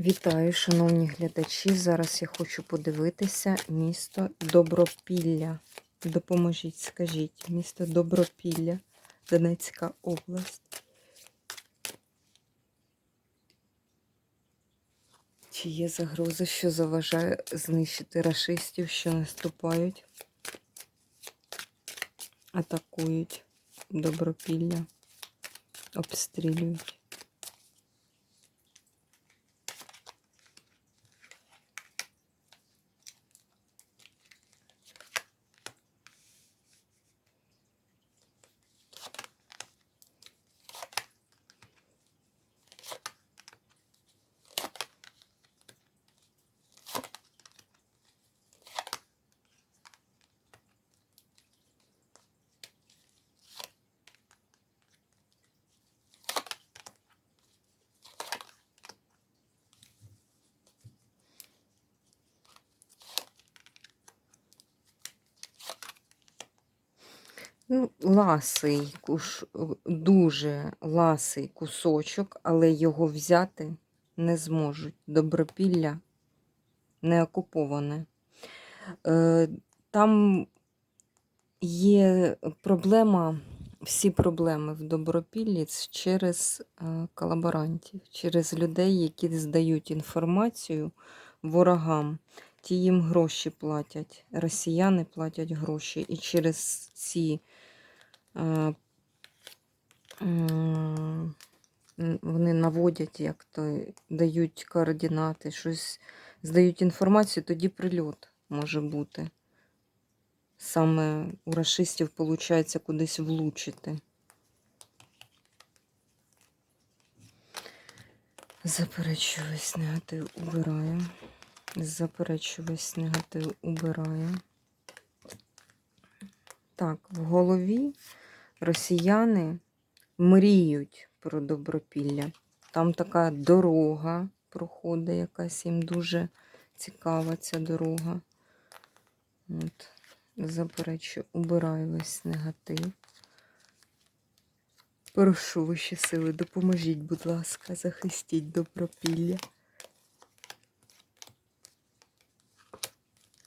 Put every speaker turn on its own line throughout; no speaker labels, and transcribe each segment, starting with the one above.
Вітаю, шановні глядачі. Зараз я хочу подивитися місто Добропілля. Допоможіть, скажіть, місто Добропілля, Донецька область. Чи є загроза, що заважає знищити рашистів, що наступають, атакують Добропілля, обстрілюють? Ну, ласий, куш, дуже ласий кусочок, але його взяти не зможуть. Добропілля не окуповане. Е, Там є проблема, всі проблеми в Добропіллі через е, колаборантів, через людей, які здають інформацію ворогам. Ті їм гроші платять, росіяни платять гроші. І через ці е, м, вони наводять, як то дають координати, щось здають інформацію, тоді прильот може бути. Саме у расистів виходить кудись влучити. Заперечую весь негатив убираю. Заперечую весь негатив убираю. Так, в голові росіяни мріють про добропілля. Там така дорога проходить, якась їм дуже цікава ця дорога. От, заперечую, убираю весь негатив. Прошу вищі сили, допоможіть, будь ласка, захистіть добропілля.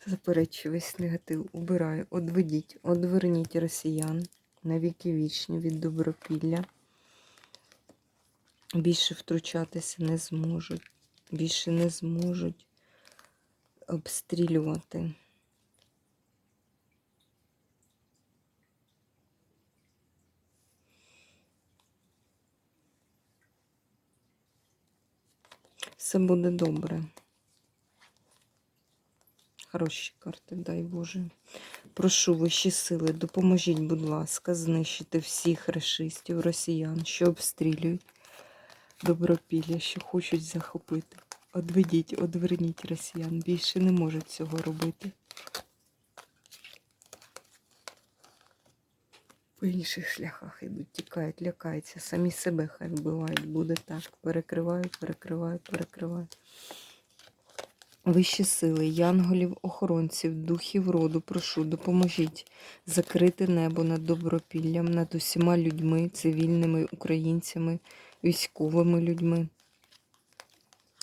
Заперечую весь негатив, убираю, одведіть, одверніть росіян на віки вічні від добропілля. Більше втручатися не зможуть, більше не зможуть обстрілювати. Все буде добре. Хороші карти, дай Боже. Прошу вищі сили, допоможіть, будь ласка, знищити всіх решистів, росіян, що обстрілюють добропілля, що хочуть захопити. Одведіть, одверніть росіян. Більше не можуть цього робити. По інших шляхах йдуть, тікають, лякаються, самі себе хай вбивають. Буде так. Перекриваю, перекриваю, перекриваю. Вищі сили, янголів, охоронців, духів роду, прошу, допоможіть закрити небо над добропіллям, над усіма людьми, цивільними українцями, військовими людьми,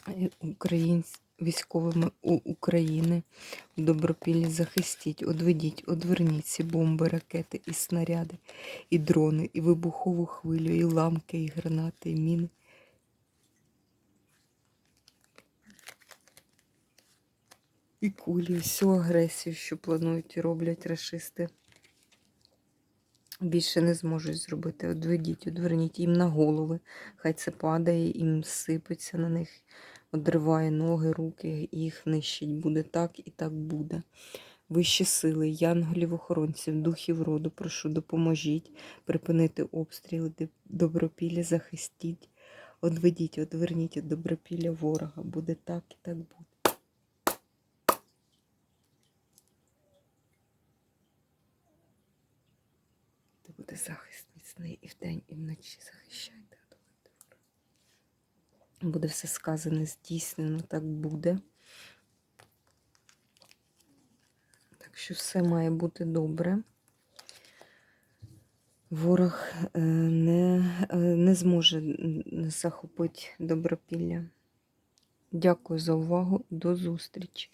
е, українць, військовими у України. Добропіллі захистіть, одведіть, одверніть ці бомби, ракети, і снаряди, і дрони, і вибухову хвилю, і ламки, і гранати, і міни. І кулі, всю агресію, що планують і роблять расисти. Більше не зможуть зробити. Одведіть, одверніть їм на голови. Хай це падає, їм сипеться на них, одриває ноги, руки, їх нищить. Буде так і так буде. Вищі сили, янголів, охоронців, духів роду, прошу, допоможіть припинити обстріли, добропілля, захистіть, одведіть, одверніть добропілля ворога. Буде так і так буде. Буде захист міцний і вдень, і вночі захищайте. Буде все сказане, здійснено, так буде. Так що все має бути добре. Ворог е, не, е, не зможе захопити добропілля. Дякую за увагу. До зустрічі!